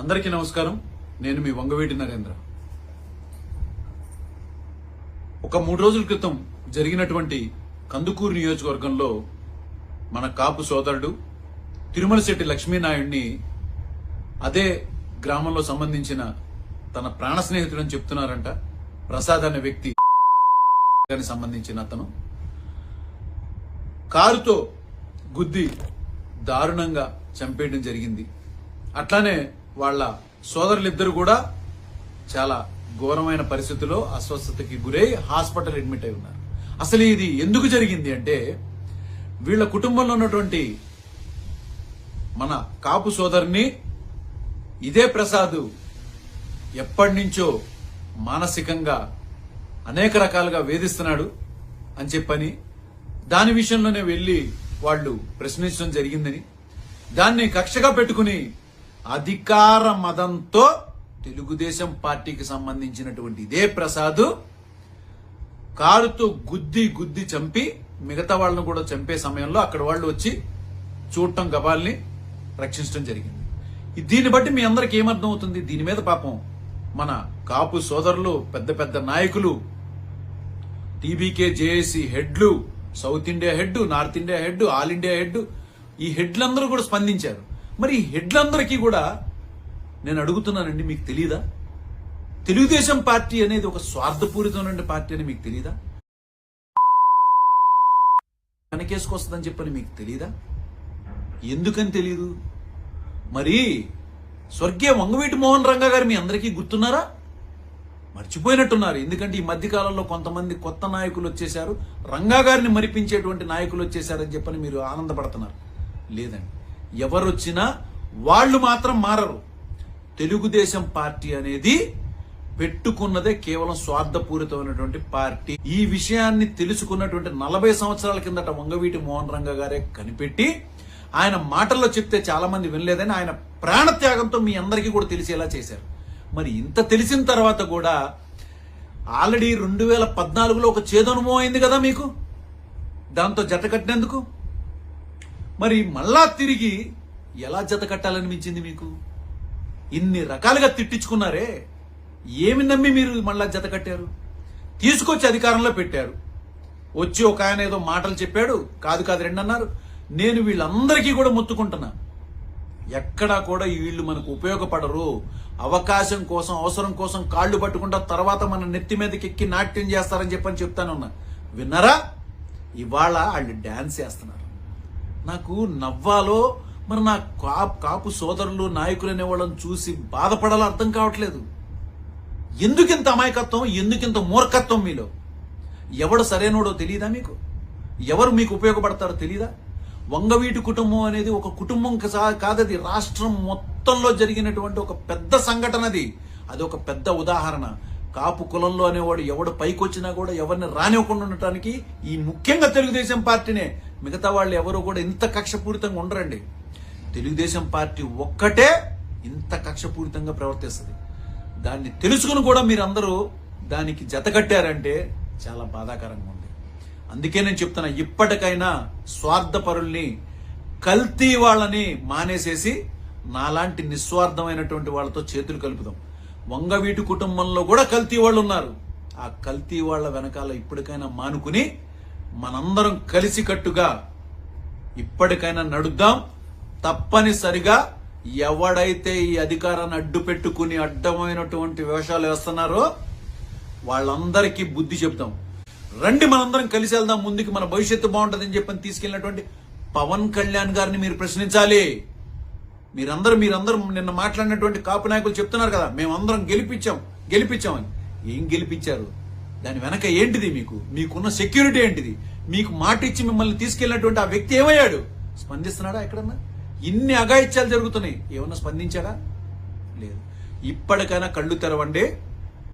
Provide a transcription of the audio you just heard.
అందరికీ నమస్కారం. నేను మీ వంగవేటి నరేంద్ర. ఒక మూడు రోజుల క్రితం జరిగినటువంటి కందుకూరు నియోజకవర్గంలో మన కాపు సోదరుడు తిరుమల శెట్టి లక్ష్మీనాయుడిని అదే గ్రామంలో సంబంధించిన తన ప్రాణ స్నేహితుడని చెప్తున్నారంట. ప్రసాద్ అనే వ్యక్తి సంబంధించిన అతను. కారుతో గుద్ది దారుణంగా చంపేయడం జరిగింది. అట్లానే వాళ్ళ సోదరులిద్దరు కూడా చాలా ఘోరమైన పరిస్థితిలో అస్వస్థతకి గురై హాస్పిటల్ అడ్మిట్ అయి ఉన్నారు. అసలు ఇది ఎందుకు జరిగింది అంటే వీళ్ళ కుటుంబంలో ఉన్నటువంటి మన కాపు సోదరుని ఇదే ప్రసాద్ ఎప్పటి నుంచో మానసికంగా అనేక రకాలుగా వేధిస్తున్నాడు అని చెప్పని దాని విషయంలోనే వెళ్ళి వాళ్ళు ప్రశ్నించడం జరిగిందని దాన్ని కక్షగా పెట్టుకుని అధికార మదంతో తెలుగుదేశం పార్టీకి సంబంధించినటువంటి ఇదే ప్రసాద్ కారుతో గుద్ది గుద్ది చంపి మిగతా వాళ్ళను కూడా చంపే సమయంలో అక్కడ వాళ్ళు వచ్చి చూడటం గబాల్ని రక్షించడం జరిగింది. దీన్ని బట్టి మీ అందరికి ఏమర్థం అవుతుంది? దీని మీద పాపం మన కాపు సోదరులు పెద్ద పెద్ద నాయకులు TBK JAC హెడ్లు south India head north India head all India head ఈ హెడ్లందరూ కూడా స్పందించారు. మరి హెడ్లందరికీ కూడా నేను అడుగుతున్నానండి మీకు తెలియదా తెలుగుదేశం పార్టీ అనేది ఒక స్వార్థపూరితమైన పార్టీ అని మీకు తెలియదా వెనకేసుకొస్తుందని చెప్పని మీకు తెలియదా ఎందుకని తెలియదు మరి స్వర్గీయ వంగవీటి మోహన్ రంగా గారు మీ అందరికీ గుర్తున్నారా? మర్చిపోయినట్టున్నారు. ఎందుకంటే ఈ మధ్య కాలంలో కొంతమంది కొత్త నాయకులు వచ్చేశారు. రంగా గారిని మరిపించేటువంటి నాయకులు వచ్చేశారని చెప్పని మీరు ఆనందపడుతున్నారు. లేదండి. ఎవరు వచ్చినా వాళ్ళు మాత్రం మారరు. తెలుగుదేశం పార్టీ అనేది పెట్టుకున్నదే కేవలం స్వార్థపూరితమైనటువంటి పార్టీ. ఈ విషయాన్ని తెలుసుకున్నటువంటి నలభై సంవత్సరాల కిందట వంగవీటి మోహన్ రంగ గారే కనిపెట్టి ఆయన మాటల్లో చెప్తే చాలా మంది వినలేదని ఆయన ప్రాణత్యాగంతో మీ అందరికీ కూడా తెలిసేలా చేశారు. మరి ఇంత తెలిసిన తర్వాత కూడా ఆల్రెడీ రెండు వేల పద్నాలుగులో ఒక చేదనుభవం అయింది కదా మీకు? దాంతో జత కట్టినందుకు? మరి మళ్ళా తిరిగి ఎలా జత కట్టాలనిపించింది మీకు? ఇన్ని రకాలుగా తిట్టించుకున్నారే ఏమి నమ్మి మీరు మళ్ళా జత కట్టారు? తీసుకొచ్చి అధికారంలో పెట్టారు. వచ్చి ఒక ఆయన ఏదో మాటలు చెప్పాడు కాదు కాదు రెండు అన్నారు. నేను వీళ్ళందరికీ కూడా మొత్తుకుంటున్నా. ఎక్కడా కూడా వీళ్ళు మనకు ఉపయోగపడరు. అవకాశం కోసం అవసరం కోసం కాళ్ళు పట్టుకుంటా తర్వాత మన నెత్తి మీదకి ఎక్కి నాట్యం చేస్తారని చెప్పని చెప్తానున్నా. విన్నారా? ఇవాళ వాళ్ళు డ్యాన్స్ చేస్తున్నారు. నాకు నవ్వాలో మరి నా కాపు కాపు సోదరులు నాయకులు అనే వాళ్ళని చూసి బాధపడాలో అర్థం కావట్లేదు. ఎందుకింత అమాయకత్వం ఎందుకింత మూర్ఖత్వం మీలో? ఎవడు సరైనోడో తెలియదా మీకు? ఎవరు మీకు ఉపయోగపడతారో తెలియదా వంగవీటి కుటుంబం అనేది ఒక కుటుంబం కాదది. రాష్ట్రం మొత్తంలో జరిగినటువంటి ఒక పెద్ద సంఘటన అది అది ఒక పెద్ద ఉదాహరణ. కాపు కులంలో అనేవాడు ఎవడు పైకొచ్చినా కూడా ఎవరిని రానివ్వకుండా ఉండటానికి ఈ ముఖ్యంగా తెలుగుదేశం పార్టీనే. మిగతా వాళ్ళు ఎవరు కూడా ఇంత కక్షపూరితంగా ఉండరండి. తెలుగుదేశం పార్టీ ఒక్కటే ఇంత కక్షపూరితంగా ప్రవర్తిస్తుంది. దాన్ని తెలుసుకుని కూడా మీరందరూ దానికి జతకట్టారంటే చాలా బాధాకరంగా ఉంది. అందుకే నేను చెప్తున్నా ఇప్పటికైనా స్వార్థపరుల్ని కల్తీ వాళ్ళని మానేసేసి నాలాంటి నిస్వార్థమైనటువంటి వాళ్ళతో చేతులు కలుపుదాం. వంగవీటి కుటుంబంలో కూడా కల్తీ వాళ్ళు ఉన్నారు. ఆ కల్తీ వాళ్ళ వెనకాల ఇప్పటికైనా మానుకుని మనందరం కలిసికట్టుగా ఇప్పటికైనా నడుద్దాం. తప్పనిసరిగా ఎవడైతే ఈ అధికారాన్ని అడ్డు పెట్టుకుని అడ్డమైనటువంటి వేషాలు వేస్తున్నారో వాళ్ళందరికీ బుద్ధి చెప్తాం రండి మనందరం కలిసి వెళ్దాం. ముందుకు మన భవిష్యత్తు బాగుంటుందని చెప్పని తీసుకెళ్ళినటువంటి పవన్ కళ్యాణ్ గారిని మీరు ప్రశ్నించాలి. మీరందరూ మీరందరూ నిన్న మాట్లాడినటువంటి కాపు నాయకులు చెప్తున్నారు కదా మేమందరం గెలిపించాం గెలిపించామని ఏం గెలిపించారు? దాని వెనక ఏంటిది మీకు? మీకున్న సెక్యూరిటీ ఏంటిది? మీకు మాట ఇచ్చి మిమ్మల్ని తీసుకెళ్ళినటువంటి ఆ వ్యక్తి ఏమయ్యాడు? స్పందిస్తున్నాడా ఎక్కడన్నా? ఇన్ని అఘాయిత్యాలు జరుగుతున్నాయి. ఏమన్నా స్పందించాడా? లేదు. ఇప్పటికైనా కళ్ళు తెరవండి.